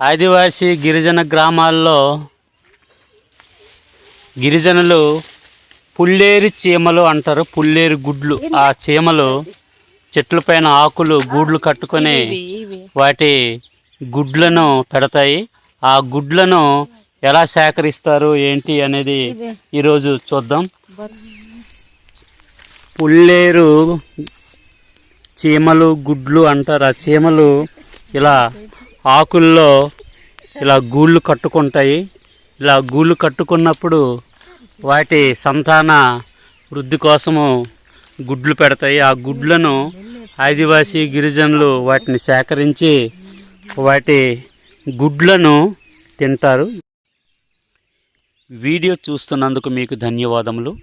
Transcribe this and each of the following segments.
ఆదివాసీ గిరిజన గ్రామాల్లో గిరిజనులు పుల్లేరు చీమలు అంటారు పుల్లేరు గుడ్లు. ఆ చీమలు చెట్లపైన ఆకులు గూడ్లు కట్టుకొని వాటి గుడ్లను పెడతాయి. ఆ గుడ్లను ఎలా సేకరిస్తారు ఏంటి అనేది ఈరోజు చూద్దాం. పుల్లేరు చీమలు గుడ్లు అంటారు. ఆ చీమలు ఇలా ఆకుల్లో ఇలా గూళ్ళు కట్టుకుంటాయి. ఇలా గూళ్ళు కట్టుకున్నప్పుడు వాటి సంతాన వృద్ధి కోసము గుడ్లు పెడతాయి. ఆ గుడ్లను ఆదివాసీ గిరిజనులు వాటిని సేకరించి వాటి గుడ్లను తింటారు. వీడియో చూస్తున్నందుకు మీకు ధన్యవాదములు.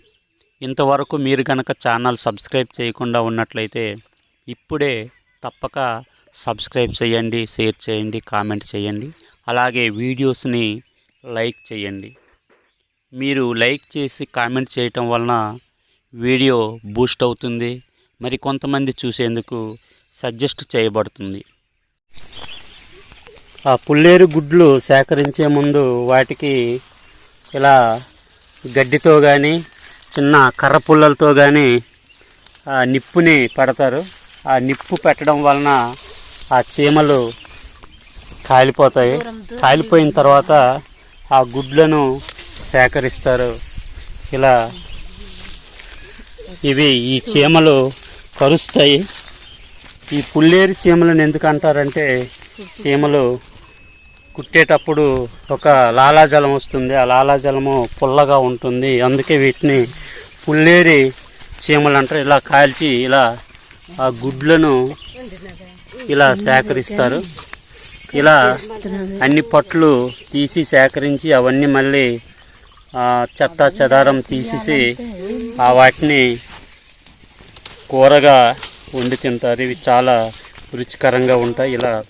ఇంతవరకు మీరు కనుక ఛానల్ సబ్స్క్రైబ్ చేయకుండా ఉన్నట్లయితే ఇప్పుడే తప్పక సబ్స్క్రైబ్ చేయండి షేర్ చేయండి కామెంట్ చేయండి. అలాగే వీడియోస్ని లైక్ చేయండి. మీరు లైక్ చేసి కామెంట్ చేయటం వలన వీడియో బూస్ట్ అవుతుంది. మరి కొంతమంది చూసేందుకు సజెస్ట్ చేయబడుతుంది. ఆ పుల్లేరు గుడ్లు సేకరించే ముందు వాటికి ఇలా గడ్డితో కానీ చిన్న కర్ర పుల్లలతో కానీ ఆ నిప్పుని పెడతారు. ఆ నిప్పు పెట్టడం వలన ఆ చీమలు కాలిపోతాయి. కాలిపోయిన తర్వాత ఆ గుడ్లను సేకరిస్తారు. ఇలా ఇవి ఈ చీమలు కరుస్తాయి. ఈ పుల్లేరు చీమలను ఎందుకు అంటారంటే చీమలు కుట్టేటప్పుడు ఒక లాలాజలం వస్తుంది. ఆ లాలాజలము పుల్లగా ఉంటుంది. అందుకే వీటిని పుల్లేరి చీమలు అంటారు. ఇలా కాల్చి ఇలా ఆ గుడ్లను ఇలా సేకరిస్తారు. ఇలా అన్ని పట్లు తీసి సేకరించి అవన్నీ మళ్ళీ చెత్త చెదారం తీసేసి ఆ వాటిని కూరగా వండి తింటారు. ఇవి చాలా రుచికరంగా ఉంటాయి. ఇలా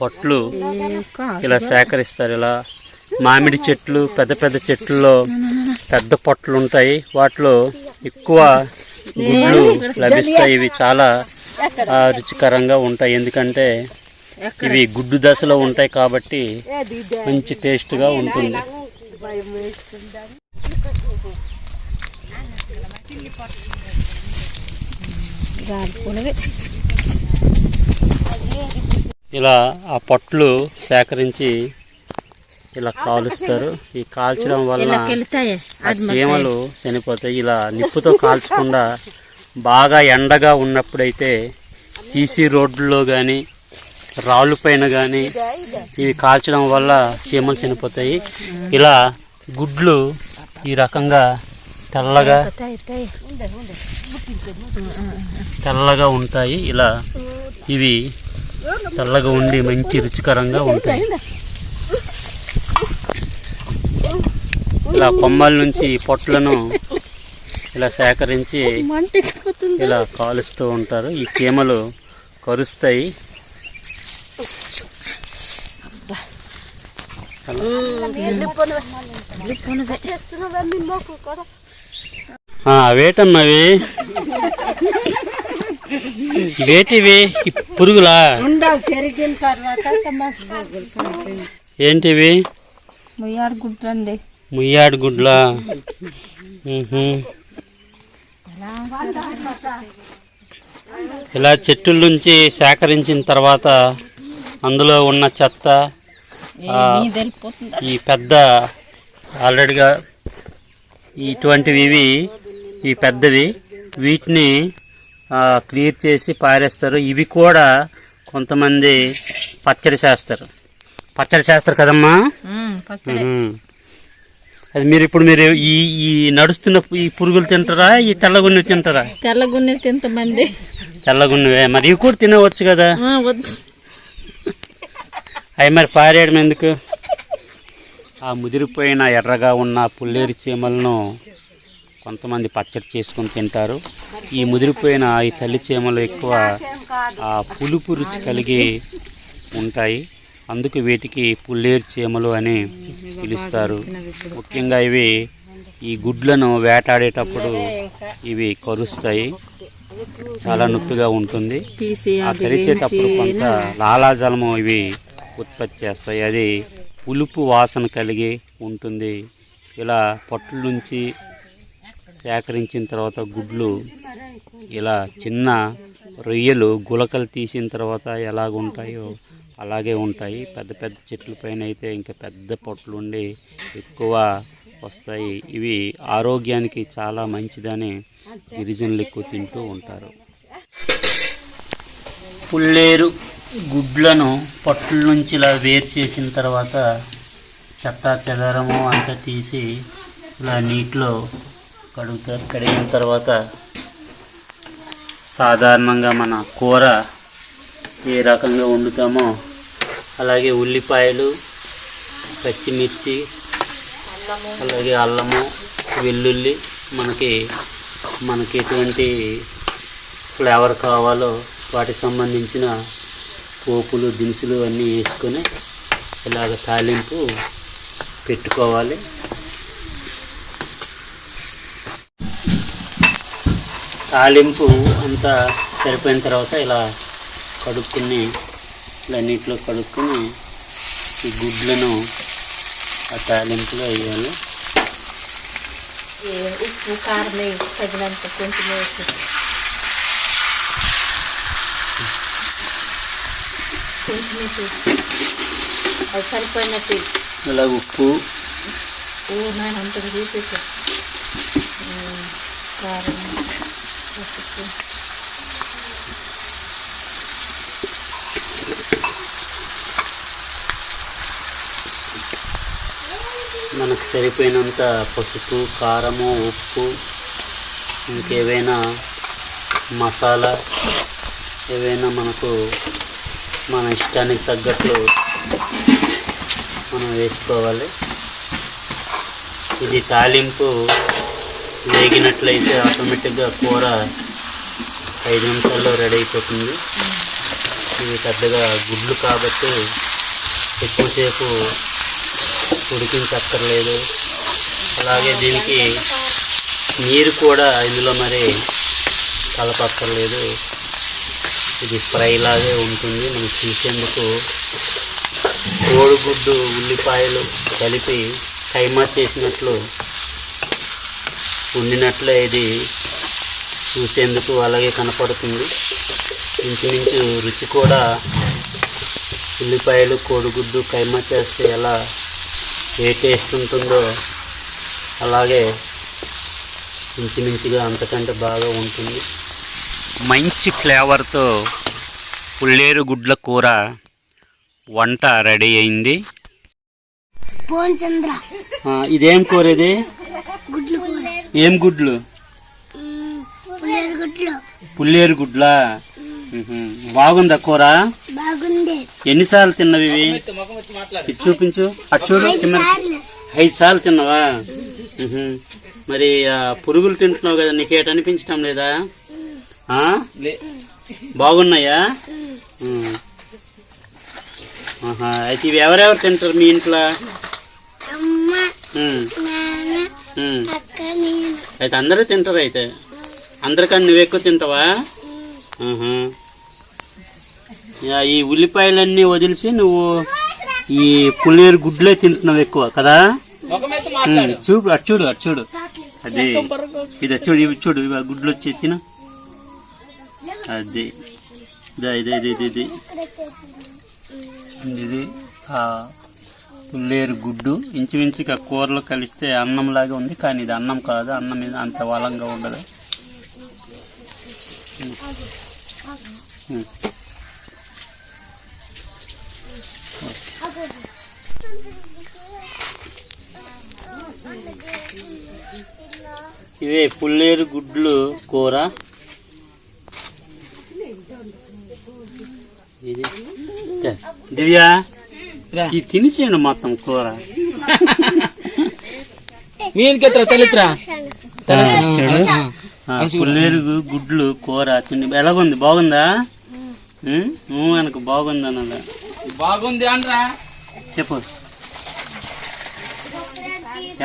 పట్లు ఇలా సేకరిస్తారు. ఇలా మామిడి చెట్లు పెద్ద పెద్ద చెట్లలో పెద్ద పొట్లు ఉంటాయి. వాటిలో ఎక్కువ గుడ్లు లభిస్తాయి. ఇవి చాలా రుచికరంగా ఉంటాయి. ఎందుకంటే ఇవి గుడ్డు దశలో ఉంటాయి కాబట్టి మంచి టేస్ట్గా ఉంటుంది. ఇలా ఆ పొట్లు సేకరించి ఇలా కాలుస్తారు. ఈ కాల్చడం వల్ల ఆ చీమలు చనిపోతాయి. ఇలా నిప్పుతో కాల్చకుండా బాగా ఎండగా ఉన్నప్పుడైతే సీసీ రోడ్లలో కానీ రాళ్ళు పైన కానీ ఇవి కాల్చడం వల్ల చీమలు చనిపోతాయి. ఇలా గుడ్లు ఈ రకంగా తెల్లగా తెల్లగా ఉంటాయి. ఇలా ఇవి తెల్లగా ఉండి మంచి రుచికరంగా ఉంటాయి. ఇలా కొమ్మల నుంచి పొట్లను ఇలా సేకరించి ఇలా కాలుస్తూ ఉంటారు. ఈ చీమలు కరుస్తాయి. ఆ, వేటమ్మా అవి వేటివి? ఈ పురుగులా. ఏంటివి? ముయ్యాడు గుడ్డండి ముయ్యాడు గుడ్లా. ఇలా చెట్టుల నుంచి సేకరించిన తర్వాత అందులో ఉన్న చెత్త ఈ పెద్ద ఆల్రెడీగా ఇటువంటివి ఇవి ఈ పెద్దవి వీటిని క్లియర్ చేసి పారేస్తారు. ఇవి కూడా కొంతమంది పచ్చడి చేస్తారు. పచ్చడి చేస్తారు కదమ్మా? మ్మ్. అది మీరు ఇప్పుడు మీరు ఈ ఈ నడుస్తున్న ఈ పురుగులు తింటారా? ఈ తెల్లగున్నవి తింటారా? తెల్లగున్నె తింతమండి తెల్లగున్నవే మరి ఇవి కూడా తినవచ్చు కదా? అవి మరి పారేయడం ఎందుకు? ఆ ముదిరిపోయిన ఎర్రగా ఉన్న పుల్లేరు చీమలను కొంతమంది పచ్చడి చేసుకొని తింటారు. ఈ ముదిరిపోయిన ఈ తల్లి చీమలు ఎక్కువ ఆ పులుపు రుచి కలిగి ఉంటాయి. అందుకు వీటికి పుల్లేరు చీమలు అని పిలుస్తారు. ముఖ్యంగా ఇవి ఈ గుడ్లను వేటాడేటప్పుడు ఇవి కరుస్తాయి. చాలా నొప్పిగా ఉంటుంది. ఆ కరిచేటప్పుడు కొంత లాలాజలము ఇవి ఉత్పత్తి చేస్తాయి. అది పులుపు వాసన కలిగి ఉంటుంది. ఇలా పొట్ల నుంచి సేకరించిన తర్వాత గుడ్లు ఇలా చిన్న రొయ్యలు గులకలు తీసిన తర్వాత ఎలాగుంటాయో అలాగే ఉంటాయి. పెద్ద పెద్ద చెట్ల పైన అయితే ఇంకా పెద్ద పొట్లు ఉండి ఎక్కువ వస్తాయి. ఇవి ఆరోగ్యానికి చాలా మంచిదని గిరిజనులు ఎక్కువ తింటూ ఉంటారు. పుల్లేరు గుడ్లను పొట్ల నుంచి ఇలా వేరు చేసిన తర్వాత చెత్తా చెదారము అంతా తీసి ఇలా నీటిలో కడుగుతారు. కడిగిన తర్వాత సాధారణంగా మన కూర ఏ రకంగా వండుతామో అలాగే ఉల్లిపాయలు పచ్చిమిర్చి అలాగే అల్లము వెల్లుల్లి మనకి మనకి ఎటువంటి ఫ్లేవర్ కావాలో వాటికి సంబంధించిన పోపులు దినుసులు అన్నీ వేసుకొని ఇలాగ తాలింపు పెట్టుకోవాలి. తాలింపు అంతా సరిపోయిన తర్వాత ఇలా కడుక్కుని ఇలా నీటిలో కడుక్కొని ఈ గుడ్లను ఆ తాలింపులో వేయాలి. ఉప్పు కారం తగినంత కొంచెం కొంచెం అది సరిపోయినట్టు ఇలా ఉప్పు. ఓ అంత తీసేసి. కారం పసుపు. మనకు సరిపోయినంత పసుపు కారము ఉప్పు ఇంకేవైనా మసాలా ఏవైనా మనకు మన ఇష్టానికి తగ్గట్లు మనం వేసుకోవాలి. ఇది తాలింపు వేగినట్లయితే ఆటోమేటిక్గా కూర ఐదు నిమిషాల్లో రెడీ అయిపోతుంది. ఇది పెద్దగా గుడ్లు కాబట్టి ఎక్కువసేపు ఉడికించక్కర్లేదు. అలాగే దీనికి నీరు కూడా ఇందులో మరి కలపక్కర్లేదు. ఇది ఫ్రై లాగే ఉంటుంది. మనం చూసేందుకు కోడిగుడ్డు ఉల్లిపాయలు కలిపి కైమా చేసినట్లు ఉండినట్లే ఇది చూసేందుకు అలాగే కనపడుతుంది. ఇంచుమించు రుచి కూడా ఉల్లిపాయలు కోడిగుడ్డు కైమా చేస్తే ఎలా ఏ టేస్ట్ ఉంటుందో అలాగే ఇంచుమించుగా అంతకంటే బాగా ఉంటుంది. మంచి ఫ్లేవర్తో పుల్లేరు గుడ్ల కూర వంట రెడీ అయింది. ఇదేం కూర ఇది? గుడ్లు కూర. ఏం గుడ్లు? పుల్లేరు గుడ్లు. పుల్లేరు గుడ్లా? మ్హూ. బాగుందా కూర? ఎన్నిసార్లు తిన్నవి ఇవి? ఇది చూపించు. అటు చూడు కింద ఐదు సార్లు తిన్నావా. మరి ఆ పురుగులు తింటున్నావు కదా నీకేట అనిపించడం లేదా? ఆ? బాగున్నాయా. అయితే ఇవి ఎవరెవరు తింటారు మీ ఇంట్లో? అయితే అందరూ తింటారు అయితే. అందరికన్నా నువ్వు ఎక్కువ తింటావా ఈ ఉల్లిపాయలన్నీ వదిలిసి నువ్వు ఈ పుల్లేరు గుడ్లే తింటున్నావు ఎక్కువ కదా? చూడు అటు చూడు అటు చూడు. అది ఇది చూడు ఇవి చూడు ఇవి గుడ్లు వచ్చి తిన. అది. ఇదా ఇది ఇది ఇది ఇది. పుల్లేరు గుడ్డు. ఇంచుమించుగా కూరలో కలిస్తే అన్నంలాగా ఉంది కానీ ఇది అన్నం కాదు అన్నం మీద అంత బలంగా ఉండదు. ఇవే పుల్లేరు గుడ్లు కూర. ఇది. దివ్య ఇది తినేసేయండి మొత్తం కూర. మీనికెత్ర తెలిత్రా పుల్లేరు గుడ్లు కూర తిండి ఎలాగుంది? బాగుందా? నువ్వు వెనక బాగుంది అన్నదా బాగుంది అనరా. చెప్పు.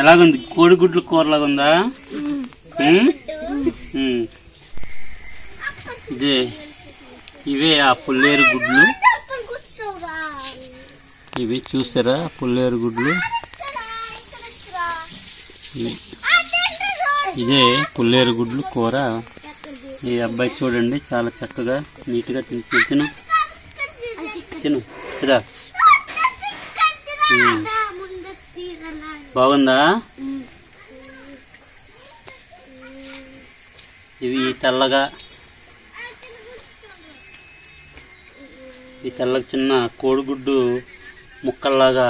ఎలాగుంది? కోడిగుడ్లు కూరలాగా ఉందా. ఇదే ఇవే ఆ పుల్లేరు గుడ్లు. ఇవి చూసారా పుల్లేరు గుడ్లు. ఇదే పుల్లేరు గుడ్లు కూర. ఈ అబ్బాయి చూడండి చాలా చక్కగా నీట్గా తిని తిను తిను. ఉమ్. బాగుందా? ఇవి తెల్లగా. ఈ తెల్లగా చిన్న కోడిగుడ్డు ముక్కల్లాగా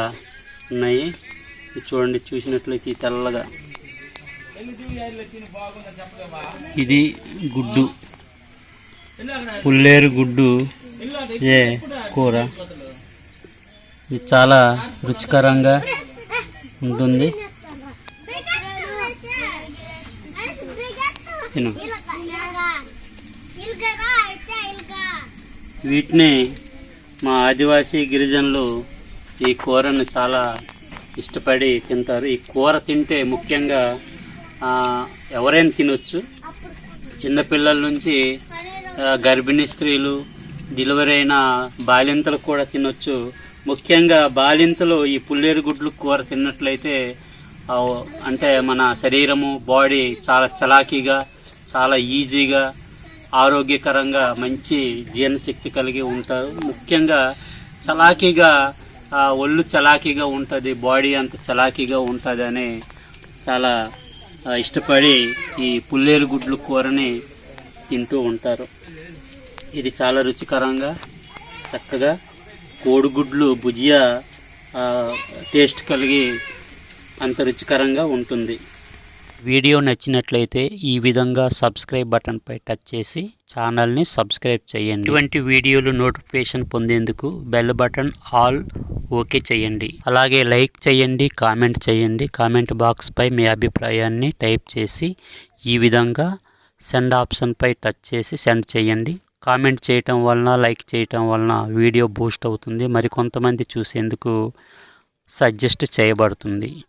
ఉన్నాయి. ఇది చూడండి చూసినట్లయితే ఈ తెల్లగా. ఇది గుడ్డు. పుల్లేరు గుడ్డు ఏ కూర. ఇది చాలా రుచికరంగా ఉంటుంది. తిను. వీటిని మా ఆదివాసీ గిరిజనులు ఈ కూరను చాలా ఇష్టపడి తింటారు. ఈ కూర తింటే ముఖ్యంగా ఎవరైనా తినొచ్చు? చిన్నపిల్లల నుంచి గర్భిణీ స్త్రీలు డెలివరీ అయిన బాలింతలు కూడా తినొచ్చు. ముఖ్యంగా బాలింతలు ఈ పుల్లేరు గుడ్లు కూర తిన్నట్లయితే అంటే మన శరీరము బాడీ చాలా చలాకీగా చాలా ఈజీగా ఆరోగ్యకరంగా మంచి జీర్ణశక్తి కలిగి ఉంటారు. ముఖ్యంగా చలాకీగా ఒళ్ళు చలాకీగా ఉంటుంది బాడీ అంత చలాకీగా ఉంటుంది అని చాలా ఇష్టపడి ఈ పుల్లేరు గుడ్లు కూరని తింటూ ఉంటారు. ఇది చాలా రుచికరంగా చక్కగా కోడిగుడ్లు భుజియా టేస్ట్ కలిగి అంత రుచికరంగా ఉంటుంది. వీడియో నచ్చినట్లయితే ఈ విధంగా సబ్స్క్రైబ్ బటన్పై టచ్ చేసి ఛానల్ని సబ్స్క్రైబ్ చేయండి. ఇటువంటి వీడియోలు నోటిఫికేషన్ పొందేందుకు బెల్ బటన్ ఆల్ ఓకే చేయండి. అలాగే లైక్ చేయండి కామెంట్ చేయండి. కామెంట్ బాక్స్పై మీ అభిప్రాయాన్ని టైప్ చేసి ఈ విధంగా సెండ్ ఆప్షన్పై టచ్ చేసి సెండ్ చేయండి. కామెంట్ చేయటం వలన లైక్ చేయటం వలన వీడియో బూస్ట్ అవుతుంది. మరికొంతమంది చూసేందుకు సజెస్ట్ చేయబడుతుంది.